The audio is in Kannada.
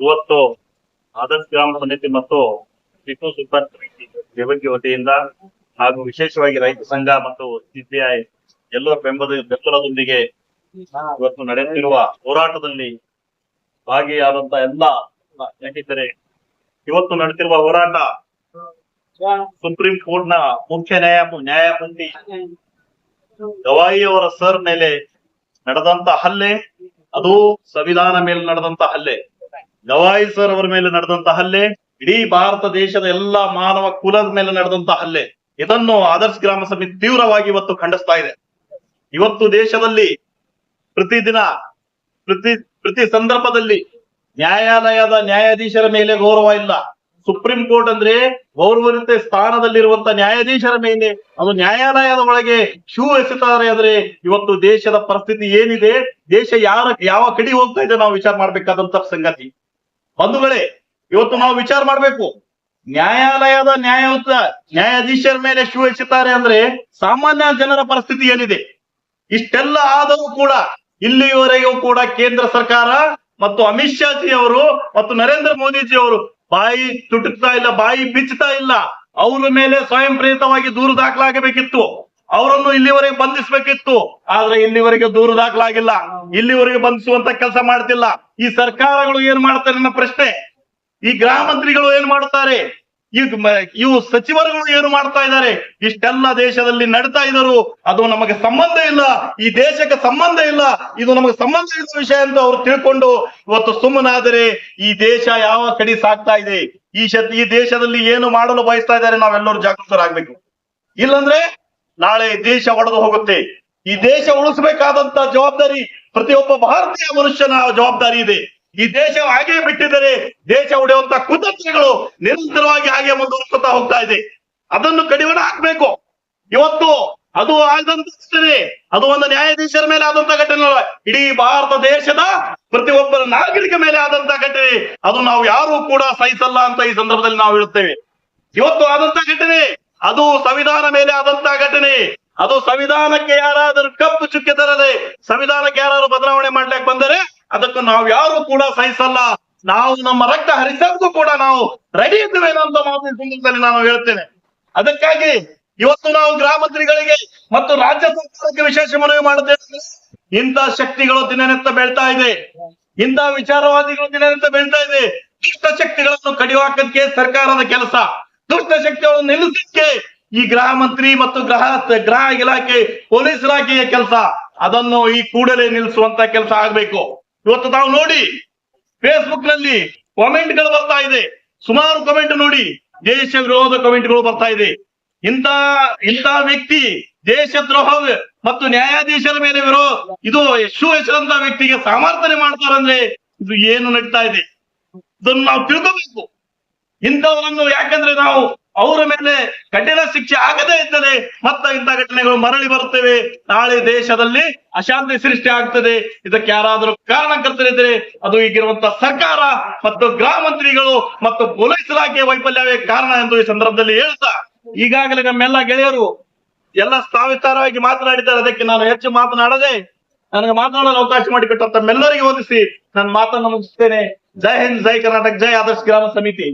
ಇವತ್ತು ಆದರ್ಶ ಗ್ರಾಮ ಸಮಿತಿ ಮತ್ತು ಟಿಪ್ಪು ಸುಲ್ತಾನ್ ದೇವಕ್ಕೆ ವತಿಯಿಂದ ಹಾಗೂ ವಿಶೇಷವಾಗಿ ರೈತ ಸಂಘ ಮತ್ತು ಸಿಪಿಐ ಎಲ್ಲರ ಬೆಂಬಲ ಬೆಂಬಲದೊಂದಿಗೆ ಇವತ್ತು ನಡೆಯುತ್ತಿರುವ ಹೋರಾಟದಲ್ಲಿ ಭಾಗಿಯಾದಂತ ಎಲ್ಲ ಸ್ನೇಹಿತರೆ, ಇವತ್ತು ನಡೆಯುತ್ತಿರುವ ಹೋರಾಟ ಸುಪ್ರೀಂ ಕೋರ್ಟ್ನ ಮುಖ್ಯ ನ್ಯಾಯ ನ್ಯಾಯಮೂರ್ತಿ ಗವಾಯಿ ಅವರ ಸರ್ ಮೇಲೆ ನಡೆದಂತ ಹಲ್ಲೆ, ಅದು ಸಂವಿಧಾನ ಮೇಲೆ ನಡೆದಂತ ಹಲ್ಲೆ. ಗವಾಯಿ ಸರ್ ಅವರ ಮೇಲೆ ನಡೆದಂತ ಹಲ್ಲೆ, ಇಡೀ ಭಾರತ ದೇಶದ ಎಲ್ಲಾ ಮಾನವ ಕುಲದ ಮೇಲೆ ನಡೆದಂತ ಹಲ್ಲೆ. ಇದನ್ನು ಆದರ್ಶ ಗ್ರಾಮ ಸಮಿತಿ ತೀವ್ರವಾಗಿ ಇವತ್ತು ಖಂಡಿಸ್ತಾ ಇದೆ. ಇವತ್ತು ದೇಶದಲ್ಲಿ ಪ್ರತಿದಿನ ಪ್ರತಿ ಪ್ರತಿ ಸಂದರ್ಭದಲ್ಲಿ ನ್ಯಾಯಾಲಯದ ನ್ಯಾಯಾಧೀಶರ ಮೇಲೆ ಗೌರವ ಇಲ್ಲ. ಸುಪ್ರೀಂ ಕೋರ್ಟ್ ಅಂದ್ರೆ ಗೌರವರಿತ ಸ್ಥಾನದಲ್ಲಿರುವಂತ ನ್ಯಾಯಾಧೀಶರ ಮೇಲೆ, ಅದು ನ್ಯಾಯಾಲಯದ ಒಳಗೆ ಶೂ ಎಸೆತಾರೆ ಅಂದ್ರೆ ಇವತ್ತು ದೇಶದ ಪರಿಸ್ಥಿತಿ ಏನಿದೆ, ದೇಶ ಯಾರ, ಯಾವ ಕಡೆ ಹೋಗ್ತಾ ಇದೆ ನಾವು ವಿಚಾರ ಮಾಡ್ಬೇಕಾದಂತ ಸಂಗತಿ. ಬಂಧುಗಳೇ, ಇವತ್ತು ನಾವು ವಿಚಾರ ಮಾಡ್ಬೇಕು. ನ್ಯಾಯಾಲಯದ ನ್ಯಾಯಯುತ ನ್ಯಾಯಾಧೀಶರ ಮೇಲೆ ಶೂ ಹೆಚ್ಚುತ್ತಾರೆ ಅಂದ್ರೆ ಸಾಮಾನ್ಯ ಜನರ ಪರಿಸ್ಥಿತಿ ಏನಿದೆ? ಇಷ್ಟೆಲ್ಲ ಆದರೂ ಕೂಡ ಇಲ್ಲಿಯವರೆಗೂ ಕೂಡ ಕೇಂದ್ರ ಸರ್ಕಾರ ಮತ್ತು ಅಮಿತ್ ಶಾ ಜಿ ಅವರು ಮತ್ತು ನರೇಂದ್ರ ಮೋದಿಜಿ ಅವರು ಬಾಯಿ ತುಟುಕ್ತಾ ಇಲ್ಲ, ಬಾಯಿ ಬಿಚ್ಚುತ್ತಾ ಇಲ್ಲ. ಅವರ ಮೇಲೆ ಸ್ವಯಂ ಪ್ರೇರಿತವಾಗಿ ದೂರು ದಾಖಲಾಗಬೇಕಿತ್ತು. ಅವರನ್ನು ಇಲ್ಲಿವರೆಗೆ ಬಂಧಿಸಬೇಕಿತ್ತು. ಆದ್ರೆ ಇಲ್ಲಿವರೆಗೆ ದೂರು ದಾಖಲಾಗಿಲ್ಲ. ಇಲ್ಲಿವರೆಗೆ ಬಂಧಿಸುವಂತ ಕೆಲಸ ಮಾಡ್ತಿಲ್ಲ. ಈ ಸರ್ಕಾರಗಳು ಏನ್ ಮಾಡ್ತಾರೆ ನನ್ನ ಪ್ರಶ್ನೆ? ಈ ಗೃಹ ಮಂತ್ರಿಗಳು ಏನ್ ಮಾಡುತ್ತಾರೆ ಇವು ಸಚಿವರುಗಳು ಏನು ಮಾಡ್ತಾ ಇದ್ದಾರೆ? ಇಷ್ಟೆಲ್ಲ ದೇಶದಲ್ಲಿ ನಡೀತಾ ಇದ್ದರು ಅದು ನಮಗೆ ಸಂಬಂಧ ಇಲ್ಲ. ಈ ದೇಶಕ್ಕೆ ಸಂಬಂಧ ಇಲ್ಲ. ಇದು ನಮಗೆ ಸಂಬಂಧ ಇಲ್ಲದ ವಿಷಯ ಅಂತ ಅವ್ರು ತಿಳ್ಕೊಂಡು ಇವತ್ತು ಸುಮ್ಮನಾದರೆ ಈ ದೇಶ ಯಾವ ಕಡೆ ಸಾಗ್ತಾ ಇದೆ? ಈ ಈ ದೇಶದಲ್ಲಿ ಏನು ಮಾಡಲು ಬಯಸ್ತಾ ಇದ್ದಾರೆ ನಾವೆಲ್ಲರೂ ಜಾಗೃತರಾಗ್ಬೇಕು. ಇಲ್ಲಂದ್ರೆ ನಾಳೆ ದೇಶ ಒಡೆದು ಹೋಗುತ್ತೆ. ಈ ದೇಶ ಉಳಿಸಬೇಕಾದಂತ ಜವಾಬ್ದಾರಿ ಪ್ರತಿಯೊಬ್ಬ ಭಾರತೀಯ ಮನುಷ್ಯನ ಜವಾಬ್ದಾರಿ ಇದೆ. ಈ ದೇಶ ಹಾಗೆ ಬಿಟ್ಟಿದರೆ ದೇಶ ಉಳಿಯುವಂತ ಕುತಂತ್ರಗಳು ನಿರಂತರವಾಗಿ ಹಾಗೆ ಮುಂದುವರಿಸುತ್ತಾ ಹೋಗ್ತಾ ಇದೆ. ಅದನ್ನು ಕಡಿವಾಣ ಹಾಕ್ಬೇಕು. ಇವತ್ತು ಅದು ಆದಂತ ಘಟನೆ ಅದು ಒಂದು ನ್ಯಾಯಾಧೀಶರ ಮೇಲೆ ಆದಂತ ಘಟನೆ. ಅಲ್ಲ ಇಡೀ ಭಾರತ ದೇಶದ ಪ್ರತಿಯೊಬ್ಬರ ನಾಗರಿಕ ಮೇಲೆ ಆದಂತ ಘಟನೆ. ಅದು ನಾವು ಯಾರು ಕೂಡ ಸಹಿಸಲ್ಲ ಅಂತ ಈ ಸಂದರ್ಭದಲ್ಲಿ ನಾವು ಹೇಳುತ್ತೇವೆ. ಇವತ್ತು ಆದಂತ ಘಟನೆ. ಅದು ಸಂವಿಧಾನ ಮೇಲೆ ಆದಂತ ಘಟನೆ. ಅದು ಸಂವಿಧಾನಕ್ಕೆ ಯಾರಾದರೂ ಕಪ್ಪು ಚುಕ್ಕೆ ತರದೆ ಸಂವಿಧಾನಕ್ಕೆ ಯಾರಾದ್ರೂ ಬದಲಾವಣೆ ಮಾಡ್ಲಿಕ್ಕೆ ಬಂದರೆ ಅದಕ್ಕೂ ನಾವು ಯಾರು ಕೂಡ ಸಹಿಸಲ್ಲ. ನಾವು ನಮ್ಮ ರಕ್ತ ಹರಿಸೋದಕ್ಕೂ ಕೂಡ ನಾವು ರೆಡಿ ಇದ್ದೇವೆ ಅಂತ ಮಾತಿನ ಸಂದರ್ಭದಲ್ಲಿ ನಾನು ಹೇಳ್ತೇನೆ. ಅದಕ್ಕಾಗಿ ಇವತ್ತು ನಾವು ಗ್ರಾಮಂತ್ರಿಗಳಿಗೆ ಮತ್ತು ರಾಜ್ಯ ಸರ್ಕಾರಕ್ಕೆ ವಿಶೇಷ ಮನವಿ ಮಾಡುತ್ತೇವೆ ಇಂಥ ಶಕ್ತಿಗಳು ದಿನನಿತ್ಯ ಬೆಳ್ತಾ ಇದೆ. ಇಂಥ ವಿಚಾರವಾದಿಗಳು ದಿನನಿತ್ಯ ಬೆಳ್ತಾ ಇದೆ. ಇಷ್ಟ ಶಕ್ತಿಗಳನ್ನು ಕಡಿವಾಕಕ್ಕೆ ಸರ್ಕಾರದ ಕೆಲಸ. ದುಷ್ಟ ಶಕ್ತಿಗಳನ್ನು ನಿಲ್ಲಿಸಲಿಕ್ಕೆ ಈ ಗೃಹ ಮಂತ್ರಿ ಮತ್ತು ಗೃಹ ಗೃಹ ಇಲಾಖೆ ಪೊಲೀಸ್ ಇಲಾಖೆಯ ಕೆಲಸ. ಅದನ್ನು ಈ ಕೂಡಲೇ ನಿಲ್ಲಿಸುವಂತ ಕೆಲಸ ಆಗ್ಬೇಕು. ಇವತ್ತು ನಾವು ನೋಡಿ ಫೇಸ್ಬುಕ್ನಲ್ಲಿ ಕಾಮೆಂಟ್ಗಳು ಬರ್ತಾ ಇದೆ. ಸುಮಾರು ಕಮೆಂಟ್ ನೋಡಿ, ದೇಶ ವಿರೋಧ ಕಮೆಂಟ್ಗಳು ಬರ್ತಾ ಇದೆ. ಇಂತ ಇಂತ ವ್ಯಕ್ತಿ ದೇಶದ್ರೋಹ ಮತ್ತು ನ್ಯಾಯಾಧೀಶರ ಮೇಲೆ ವಿರೋ ಇದು ಯಶು ಹೆಸರಂತ ವ್ಯಕ್ತಿಗೆ ಸಮರ್ಥನೆ ಮಾಡ್ತಾರಂದ್ರೆ ಇದು ಏನು ನಡೀತಾ ಇದೆ? ಇದನ್ನು ನಾವು ತಿಳ್ಕೋಬೇಕು. ಇಂಥವರನ್ನು ಯಾಕಂದ್ರೆ ನಾವು ಅವರ ಮೇಲೆ ಕಠಿಣ ಶಿಕ್ಷೆ ಆಗದೇ ಇದ್ದರೆ ಮತ್ತ ಇಂಥ ಘಟನೆಗಳು ಮರಳಿ ಬರುತ್ತವೆ. ನಾಳೆ ದೇಶದಲ್ಲಿ ಅಶಾಂತಿ ಸೃಷ್ಟಿ ಆಗ್ತದೆ. ಇದಕ್ಕೆ ಯಾರಾದರೂ ಕಾರಣಕರ್ತರಿದ್ರೆ ಅದು ಈಗಿರುವಂತ ಸರ್ಕಾರ ಮತ್ತು ಗೃಹ ಮಂತ್ರಿಗಳು ಮತ್ತು ಪೊಲೀಸ್ ಇಲಾಖೆ ವೈಫಲ್ಯವೇ ಕಾರಣ ಎಂದು ಈ ಸಂದರ್ಭದಲ್ಲಿ ಹೇಳ್ತಾ ಈಗಾಗಲೇ ನಮ್ಮೆಲ್ಲ ಗೆಳೆಯರು ಎಲ್ಲ ಸ್ಥಾವಿತಾರವಾಗಿ ಮಾತನಾಡಿದ್ದಾರೆ. ಅದಕ್ಕೆ ನಾನು ಹೆಚ್ಚು ಮಾತನಾಡದೆ ನನಗೆ ಮಾತನಾಡಲು ಅವಕಾಶ ಮಾಡಿಕೊಟ್ಟಂತ ತಮ್ಮೆಲ್ಲರಿಗೆ ಓದಿಸಿ ನನ್ನ ಮಾತನ್ನು ಮುಗಿಸ್ತೇನೆ. ಜೈ ಹಿಂದ್, ಜೈ ಕರ್ನಾಟಕ, ಜೈ ಆದರ್ಶ ಗ್ರಾಮ ಸಮಿತಿ.